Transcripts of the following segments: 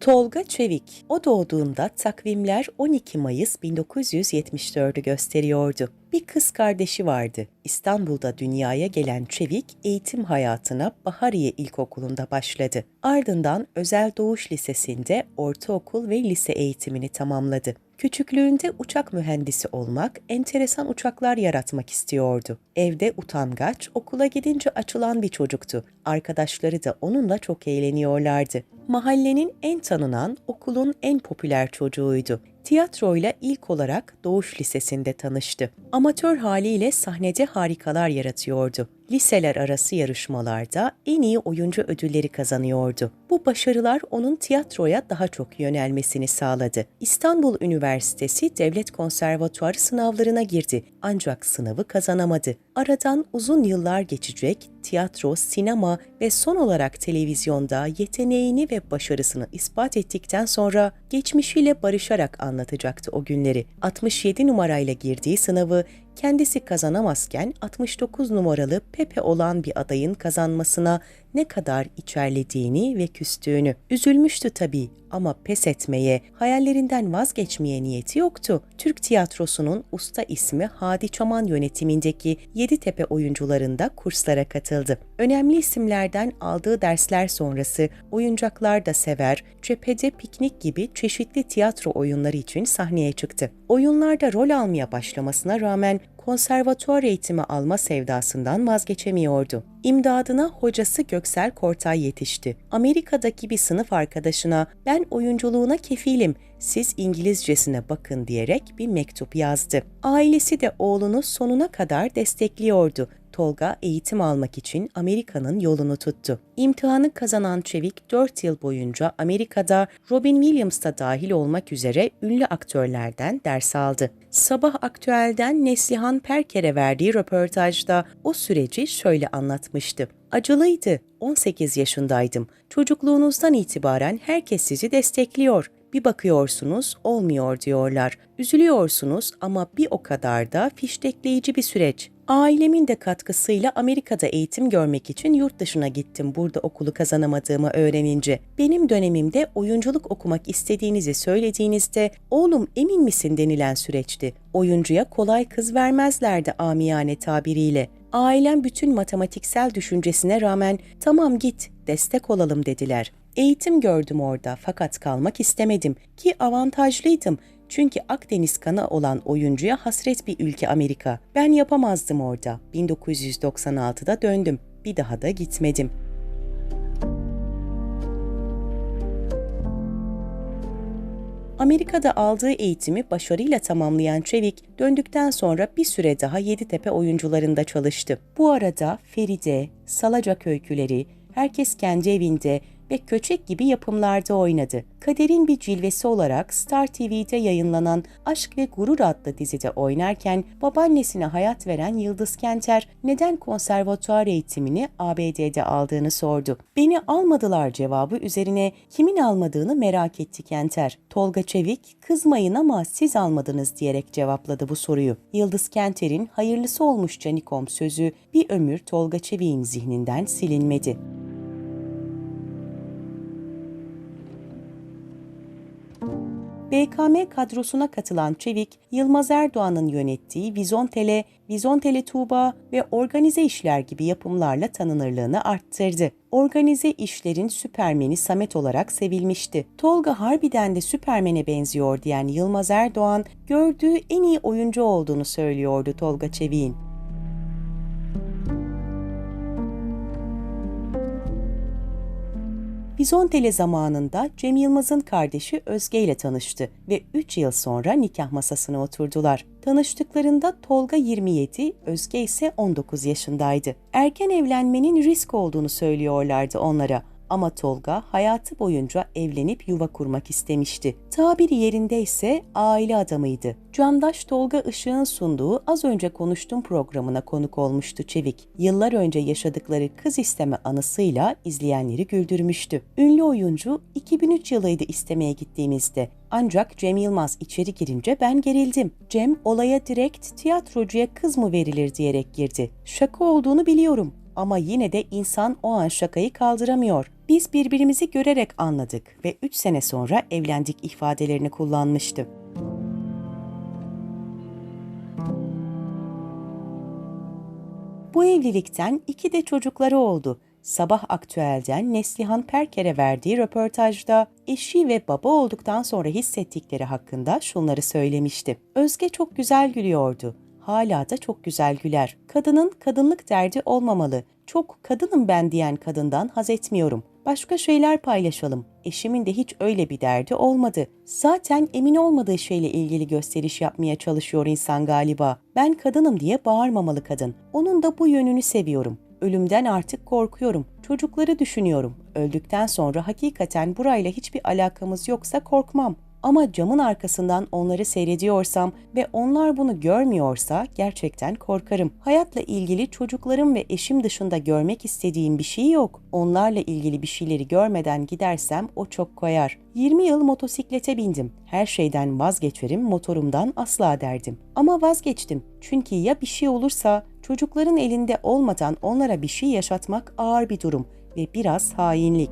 Tolga Çevik. O doğduğunda takvimler 12 Mayıs 1974'ü gösteriyordu. Bir kız kardeşi vardı. İstanbul'da dünyaya gelen Çevik eğitim hayatına Bahariye İlkokulu'nda başladı. Ardından Özel Doğuş Lisesi'nde ortaokul ve lise eğitimini tamamladı. Küçüklüğünde uçak mühendisi olmak, enteresan uçaklar yaratmak istiyordu. Evde utangaç, okula gidince açılan bir çocuktu. Arkadaşları da onunla çok eğleniyorlardı. Mahallenin en tanınan, okulun en popüler çocuğuydu. Tiyatroyla ilk olarak Doğuş Lisesi'nde tanıştı. Amatör haliyle sahnede harikalar yaratıyordu. Liseler arası yarışmalarda en iyi oyuncu ödülleri kazanıyordu. Bu başarılar onun tiyatroya daha çok yönelmesini sağladı. İstanbul Üniversitesi Devlet Konservatuarı sınavlarına girdi ancak sınavı kazanamadı. Aradan uzun yıllar geçecek, tiyatro, sinema ve son olarak televizyonda yeteneğini ve başarısını ispat ettikten sonra geçmişiyle barışarak anlatacaktı o günleri. 67 numarayla girdiği sınavı kendisi kazanamazken 69 numaralı Pepe olan bir adayın kazanmasına ne kadar içerlediğini ve küstüğünü. Üzülmüştü tabii ama pes etmeye, hayallerinden vazgeçmeye niyeti yoktu. Türk tiyatrosunun usta ismi Hadi Çaman yönetimindeki Yeditepe oyuncularında kurslara katıldı. Önemli isimlerden aldığı dersler sonrası oyuncaklar da sever, cephede piknik gibi çeşitli tiyatro oyunları için sahneye çıktı. Oyunlarda rol almaya başlamasına rağmen konservatuar eğitimi alma sevdasından vazgeçemiyordu. İmdadına hocası Göksel Kortay yetişti. Amerika'daki bir sınıf arkadaşına ben oyunculuğuna kefilim, siz İngilizcesine bakın diyerek bir mektup yazdı. Ailesi de oğlunu sonuna kadar destekliyordu. Tolga eğitim almak için Amerika'nın yolunu tuttu. İmtihanı kazanan Çevik 4 yıl boyunca Amerika'da Robin Williams'ta dahil olmak üzere ünlü aktörlerden ders aldı. Sabah Aktüel'den Neslihan Perker'e verdiği röportajda o süreci şöyle anlatmıştı. Acılıydı. 18 yaşındaydım. Çocukluğunuzdan itibaren herkes sizi destekliyor. Bir bakıyorsunuz olmuyor diyorlar. Üzülüyorsunuz ama bir o kadar da fiştekleyici bir süreç. Ailemin de katkısıyla Amerika'da eğitim görmek için yurt dışına gittim burada okulu kazanamadığımı öğrenince. Benim dönemimde oyunculuk okumak istediğinizi söylediğinizde oğlum emin misin denilen süreçti. Oyuncuya kolay kız vermezlerdi amiyane tabiriyle. Ailem bütün matematiksel düşüncesine rağmen tamam git destek olalım dediler. Eğitim gördüm orada fakat kalmak istemedim ki avantajlıydım. Çünkü Akdeniz kanı olan oyuncuya hasret bir ülke Amerika. Ben yapamazdım orada. 1996'da döndüm. Bir daha da gitmedim. Amerika'da aldığı eğitimi başarıyla tamamlayan Çevik, döndükten sonra bir süre daha Yeditepe oyuncularında çalıştı. Bu arada Feride, Salacak öyküleri, Herkes kendi evinde, ve Köçek gibi yapımlarda oynadı. Kader'in bir cilvesi olarak Star TV'de yayınlanan Aşk ve Gurur adlı dizide oynarken babaannesine hayat veren Yıldız Kenter neden konservatuar eğitimini ABD'de aldığını sordu. Beni almadılar cevabı üzerine kimin almadığını merak etti Kenter. Tolga Çevik, kızmayın ama siz almadınız diyerek cevapladı bu soruyu. Yıldız Kenter'in hayırlısı olmuş Canikom sözü bir ömür Tolga Çevik'in zihninden silinmedi. BKM kadrosuna katılan Çevik, Yılmaz Erdoğan'ın yönettiği Vizontele, Vizontele Tuğba ve Organize İşler gibi yapımlarla tanınırlığını arttırdı. Organize işlerin Süpermeni Samet olarak sevilmişti. Tolga harbiden de Süpermen'e benziyor diyen Yılmaz Erdoğan, gördüğü en iyi oyuncu olduğunu söylüyordu Tolga Çevik'in. Bizontele zamanında Cem Yılmaz'ın kardeşi Özge ile tanıştı ve 3 yıl sonra nikah masasına oturdular. Tanıştıklarında Tolga 27, Özge ise 19 yaşındaydı. Erken evlenmenin risk olduğunu söylüyorlardı onlara ama Tolga hayatı boyunca evlenip yuva kurmak istemişti. Tabiri yerinde ise aile adamıydı. Candaş Tolga Işık'ın sunduğu az önce konuştuğum programına konuk olmuştu Çevik. Yıllar önce yaşadıkları kız isteme anısıyla izleyenleri güldürmüştü. Ünlü oyuncu 2003 yılıydı istemeye gittiğimizde. Ancak Cem Yılmaz içeri girince ben gerildim. Cem olaya direkt tiyatrocuya kız mı verilir diyerek girdi. Şaka olduğunu biliyorum ama yine de insan o an şakayı kaldıramıyor. Biz birbirimizi görerek anladık ve 3 sene sonra evlendik ifadelerini kullanmıştı. Bu evlilikten iki de çocukları oldu. Sabah Aktüel'den Neslihan Perker'e verdiği röportajda eşi ve baba olduktan sonra hissettikleri hakkında şunları söylemişti. Özge çok güzel gülüyordu. Hala da çok güzel güler. Kadının kadınlık derdi olmamalı. Çok kadınım ben diyen kadından haz etmiyorum. Başka şeyler paylaşalım. Eşimin de hiç öyle bir derdi olmadı. Zaten emin olmadığı şeyle ilgili gösteriş yapmaya çalışıyor insan galiba. Ben kadınım diye bağırmamalı kadın. Onun da bu yönünü seviyorum. Ölümden artık korkuyorum. Çocukları düşünüyorum. Öldükten sonra hakikaten burayla hiçbir alakamız yoksa korkmam. Ama camın arkasından onları seyrediyorsam ve onlar bunu görmüyorsa gerçekten korkarım. Hayatla ilgili çocuklarım ve eşim dışında görmek istediğim bir şey yok. Onlarla ilgili bir şeyleri görmeden gidersem o çok koyar. 20 yıl motosiklete bindim. Her şeyden vazgeçerim, motorumdan asla derdim. Ama vazgeçtim. Çünkü ya bir şey olursa çocukların elinde olmadan onlara bir şey yaşatmak ağır bir durum ve biraz hainlik.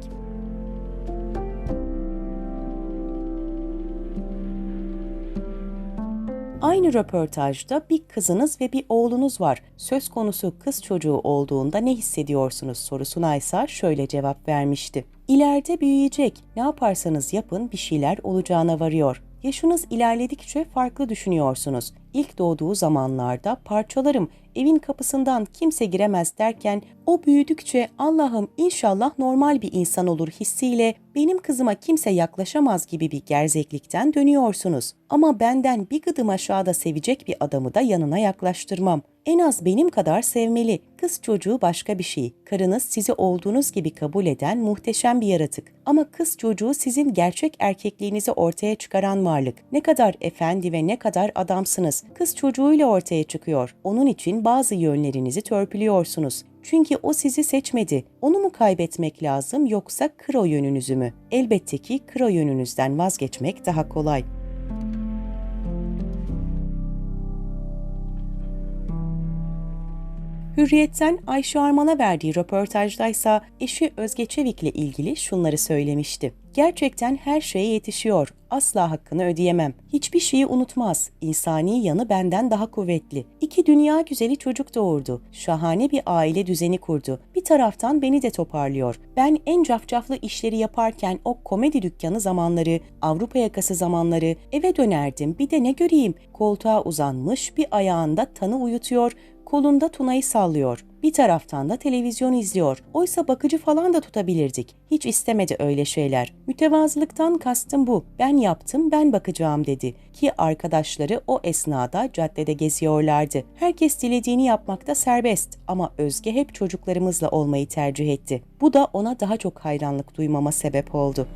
Aynı röportajda bir kızınız ve bir oğlunuz var. Söz konusu kız çocuğu olduğunda ne hissediyorsunuz sorusuna ise şöyle cevap vermişti. İleride büyüyecek. Ne yaparsanız yapın bir şeyler olacağına varıyor. Yaşınız ilerledikçe farklı düşünüyorsunuz. İlk doğduğu zamanlarda parçalarım, evin kapısından kimse giremez derken o büyüdükçe Allah'ım inşallah normal bir insan olur hissiyle benim kızıma kimse yaklaşamaz gibi bir gerzeklikten dönüyorsunuz. Ama benden bir gıdım aşağıda sevecek bir adamı da yanına yaklaştırmam. En az benim kadar sevmeli. Kız çocuğu başka bir şey. Karınız sizi olduğunuz gibi kabul eden muhteşem bir yaratık. Ama kız çocuğu sizin gerçek erkekliğinizi ortaya çıkaran varlık. Ne kadar efendi ve ne kadar adamsınız. Kız çocuğuyla ortaya çıkıyor. Onun için bazı yönlerinizi törpülüyorsunuz. Çünkü o sizi seçmedi. Onu mu kaybetmek lazım yoksa kro yönünüzü mü? Elbette ki kro yönünüzden vazgeçmek daha kolay. Hürriyet'ten Ayşe Arman'a verdiği röportajdaysa eşi Özge Çevik'le ilgili şunları söylemişti. Gerçekten her şeye yetişiyor. Asla hakkını ödeyemem. Hiçbir şeyi unutmaz. İnsani yanı benden daha kuvvetli. İki dünya güzeli çocuk doğurdu. Şahane bir aile düzeni kurdu. Bir taraftan beni de toparlıyor. Ben en cafcaflı işleri yaparken o komedi dükkanı zamanları, Avrupa yakası zamanları eve dönerdim. Bir de ne göreyim? Koltuğa uzanmış, bir ayağında tanı uyutuyor, kolunda Tuna'yı sallıyor. Bir taraftan da televizyon izliyor. Oysa bakıcı falan da tutabilirdik. Hiç istemedi öyle şeyler. Mütevazılıktan kastım bu. Ben yaptım, ben bakacağım dedi. Ki arkadaşları o esnada caddede geziyorlardı. Herkes dilediğini yapmakta serbest ama Özge hep çocuklarımızla olmayı tercih etti. Bu da ona daha çok hayranlık duymama sebep oldu.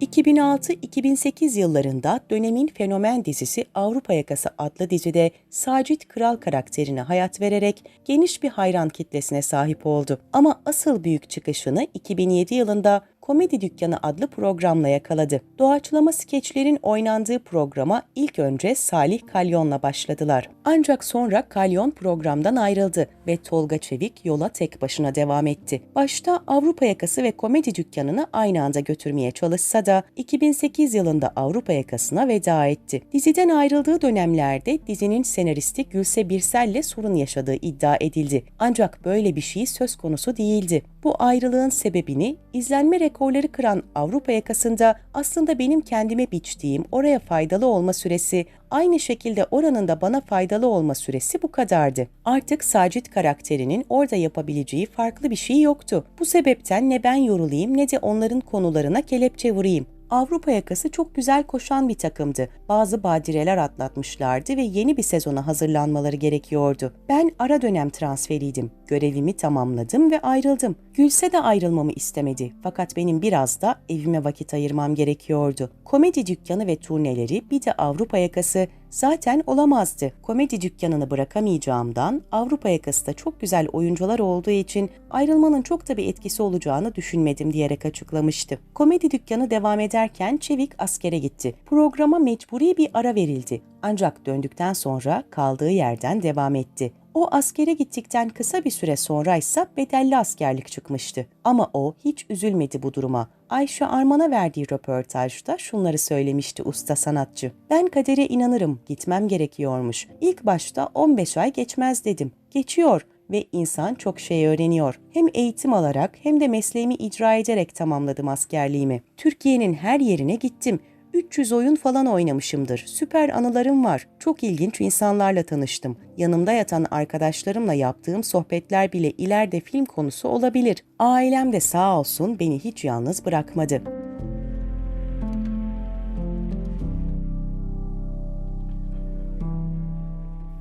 2006-2008 yıllarında dönemin fenomen dizisi Avrupa Yakası adlı dizide Sacit Kral karakterine hayat vererek geniş bir hayran kitlesine sahip oldu. Ama asıl büyük çıkışını 2007 yılında Komedi Dükkanı adlı programla yakaladı. Doğaçlama skeçlerin oynandığı programa ilk önce Salih Kalyon'la başladılar. Ancak sonra Kalyon programdan ayrıldı ve Tolga Çevik yola tek başına devam etti. Başta Avrupa Yakası ve Komedi Dükkanı'nı aynı anda götürmeye çalışsa da 2008 yılında Avrupa Yakası'na veda etti. Diziden ayrıldığı dönemlerde dizinin senaristi Gülse Birsel'le sorun yaşadığı iddia edildi. Ancak böyle bir şey söz konusu değildi. Bu ayrılığın sebebini izlenme rekorları kıran Avrupa yakasında aslında benim kendime biçtiğim oraya faydalı olma süresi aynı şekilde oranın da bana faydalı olma süresi bu kadardı. Artık Sacit karakterinin orada yapabileceği farklı bir şey yoktu. Bu sebepten ne ben yorulayım ne de onların konularına kelepçe vurayım. Avrupa yakası çok güzel koşan bir takımdı. Bazı badireler atlatmışlardı ve yeni bir sezona hazırlanmaları gerekiyordu. Ben ara dönem transferiydim. Görevimi tamamladım ve ayrıldım. Gülse de ayrılmamı istemedi. Fakat benim biraz da evime vakit ayırmam gerekiyordu. Komedi dükkanı ve turneleri bir de Avrupa yakası zaten olamazdı. Komedi dükkanını bırakamayacağımdan Avrupa yakası da çok güzel oyuncular olduğu için ayrılmanın çok da bir etkisi olacağını düşünmedim diyerek açıklamıştı. Komedi dükkanı devam ederken Çevik askere gitti. Programa mecburi bir ara verildi. Ancak döndükten sonra kaldığı yerden devam etti. O askere gittikten kısa bir süre sonra ise bedelli askerlik çıkmıştı. Ama o hiç üzülmedi bu duruma. Ayşe Arman'a verdiği röportajda şunları söylemişti usta sanatçı. Ben kadere inanırım, gitmem gerekiyormuş. İlk başta 15 ay geçmez dedim. Geçiyor ve insan çok şey öğreniyor. Hem eğitim alarak hem de mesleğimi icra ederek tamamladım askerliğimi. Türkiye'nin her yerine gittim. 300 oyun falan oynamışımdır. Süper anılarım var. Çok ilginç insanlarla tanıştım. Yanımda yatan arkadaşlarımla yaptığım sohbetler bile ileride film konusu olabilir. Ailem de sağ olsun beni hiç yalnız bırakmadı.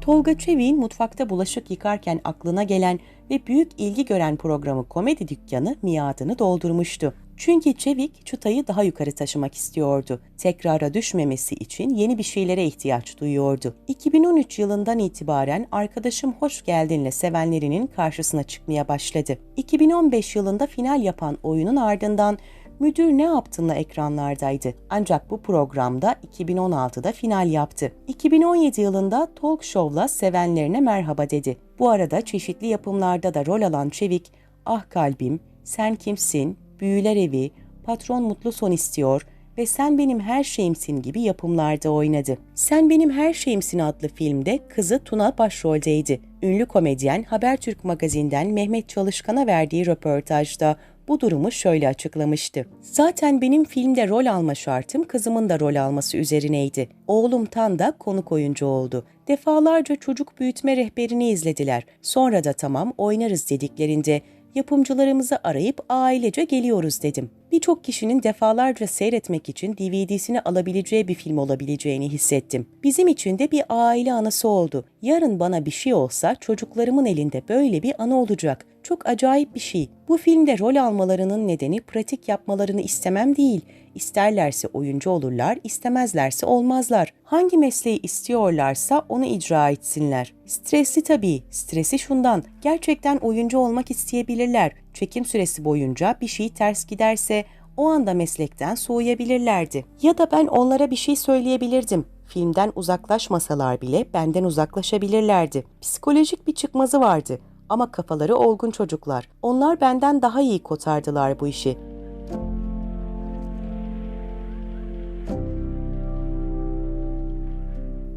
Tolga Çevik'in mutfakta bulaşık yıkarken aklına gelen ve büyük ilgi gören programı Komedi Dükkanı miadını doldurmuştu. Çünkü Çevik çıtayı daha yukarı taşımak istiyordu. Tekrara düşmemesi için yeni bir şeylere ihtiyaç duyuyordu. 2013 yılından itibaren Arkadaşım Hoş Geldin'le sevenlerinin karşısına çıkmaya başladı. 2015 yılında final yapan oyunun ardından Müdür ne yaptınla ekranlardaydı. Ancak bu programda 2016'da final yaptı. 2017 yılında Talk Show'la sevenlerine merhaba dedi. Bu arada çeşitli yapımlarda da rol alan Çevik, Ah Kalbim, Sen Kimsin, Büyüler Evi, Patron Mutlu Son İstiyor ve Sen Benim Her Şeyimsin gibi yapımlarda oynadı. Sen Benim Her Şeyimsin adlı filmde kızı Tuna başroldeydi. Ünlü komedyen Habertürk magazinden Mehmet Çalışkan'a verdiği röportajda bu durumu şöyle açıklamıştı. Zaten benim filmde rol alma şartım kızımın da rol alması üzerineydi. Oğlum Tan da konuk oyuncu oldu. Defalarca çocuk büyütme rehberini izlediler. Sonra da tamam oynarız dediklerinde yapımcılarımızı arayıp ailece geliyoruz dedim. Birçok kişinin defalarca seyretmek için DVD'sini alabileceği bir film olabileceğini hissettim. Bizim için de bir aile anısı oldu. Yarın bana bir şey olsa çocuklarımın elinde böyle bir anı olacak. Çok acayip bir şey. Bu filmde rol almalarının nedeni pratik yapmalarını istemem değil. İsterlerse oyuncu olurlar, istemezlerse olmazlar. Hangi mesleği istiyorlarsa onu icra etsinler. Stresli tabii. Stresi şundan. Gerçekten oyuncu olmak isteyebilirler. Çekim süresi boyunca bir şey ters giderse o anda meslekten soğuyabilirlerdi. Ya da ben onlara bir şey söyleyebilirdim. Filmden uzaklaşmasalar bile benden uzaklaşabilirlerdi. Psikolojik bir çıkmazı vardı ama kafaları olgun çocuklar. Onlar benden daha iyi kotardılar bu işi.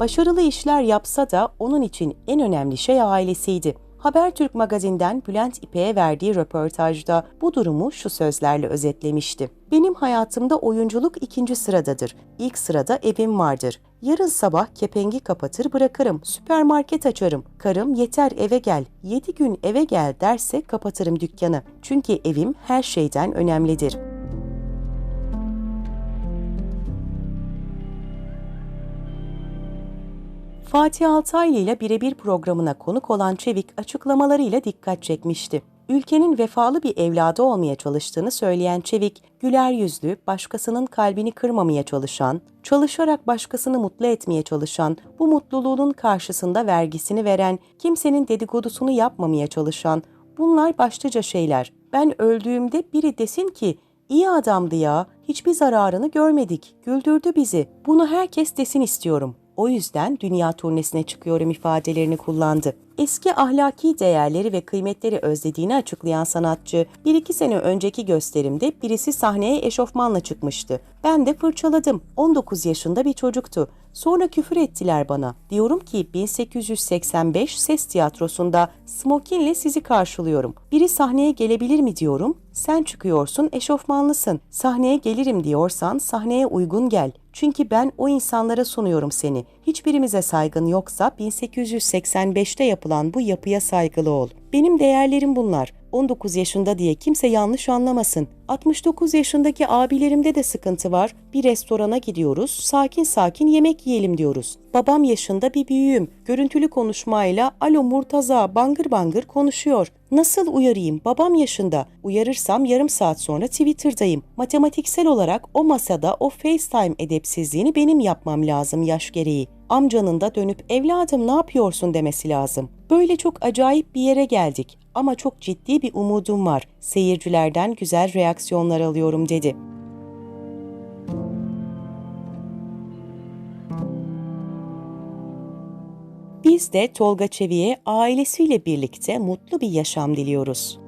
Başarılı işler yapsa da onun için en önemli şey ailesiydi. Habertürk magazinden Bülent İpek'e verdiği röportajda bu durumu şu sözlerle özetlemişti. Benim hayatımda oyunculuk ikinci sıradadır. İlk sırada evim vardır. Yarın sabah kepengi kapatır bırakırım. Süpermarket açarım. Karım yeter eve gel. Yedi gün eve gel derse kapatırım dükkanı. Çünkü evim her şeyden önemlidir.'' Fatih Altaylı ile birebir programına konuk olan Çevik açıklamalarıyla dikkat çekmişti. Ülkenin vefalı bir evladı olmaya çalıştığını söyleyen Çevik, güler yüzlü, başkasının kalbini kırmamaya çalışan, çalışarak başkasını mutlu etmeye çalışan, bu mutluluğunun karşısında vergisini veren, kimsenin dedikodusunu yapmamaya çalışan, bunlar başlıca şeyler. Ben öldüğümde biri desin ki, iyi adamdı ya, hiçbir zararını görmedik, güldürdü bizi. Bunu herkes desin istiyorum. O yüzden dünya turnesine çıkıyorum ifadelerini kullandı. Eski ahlaki değerleri ve kıymetleri özlediğini açıklayan sanatçı, bir iki sene önceki gösterimde birisi sahneye eşofmanla çıkmıştı. Ben de fırçaladım. 19 yaşında bir çocuktu. Sonra küfür ettiler bana. Diyorum ki 1885 ses tiyatrosunda smokinle sizi karşılıyorum. Biri sahneye gelebilir mi diyorum. Sen çıkıyorsun eşofmanlısın. Sahneye gelirim diyorsan sahneye uygun gel. Çünkü ben o insanlara sunuyorum seni. Hiçbirimize saygın yoksa 1885'te yapılan bu yapıya saygılı ol. Benim değerlerim bunlar. 19 yaşında diye kimse yanlış anlamasın. 69 yaşındaki abilerimde de sıkıntı var. Bir restorana gidiyoruz, sakin sakin yemek yiyelim diyoruz. Babam yaşında bir büyüğüm. Görüntülü konuşmayla alo Murtaza bangır bangır konuşuyor. Nasıl uyarayım? Babam yaşında. Uyarırsam yarım saat sonra Twitter'dayım. Matematiksel olarak o masada o FaceTime edepsizliğini benim yapmam lazım yaş gereği. Amcanın da dönüp evladım ne yapıyorsun demesi lazım. Böyle çok acayip bir yere geldik ama çok ciddi bir umudum var. Seyircilerden güzel reaksiyonlar alıyorum dedi. Biz de Tolga Çevik'e ailesiyle birlikte mutlu bir yaşam diliyoruz.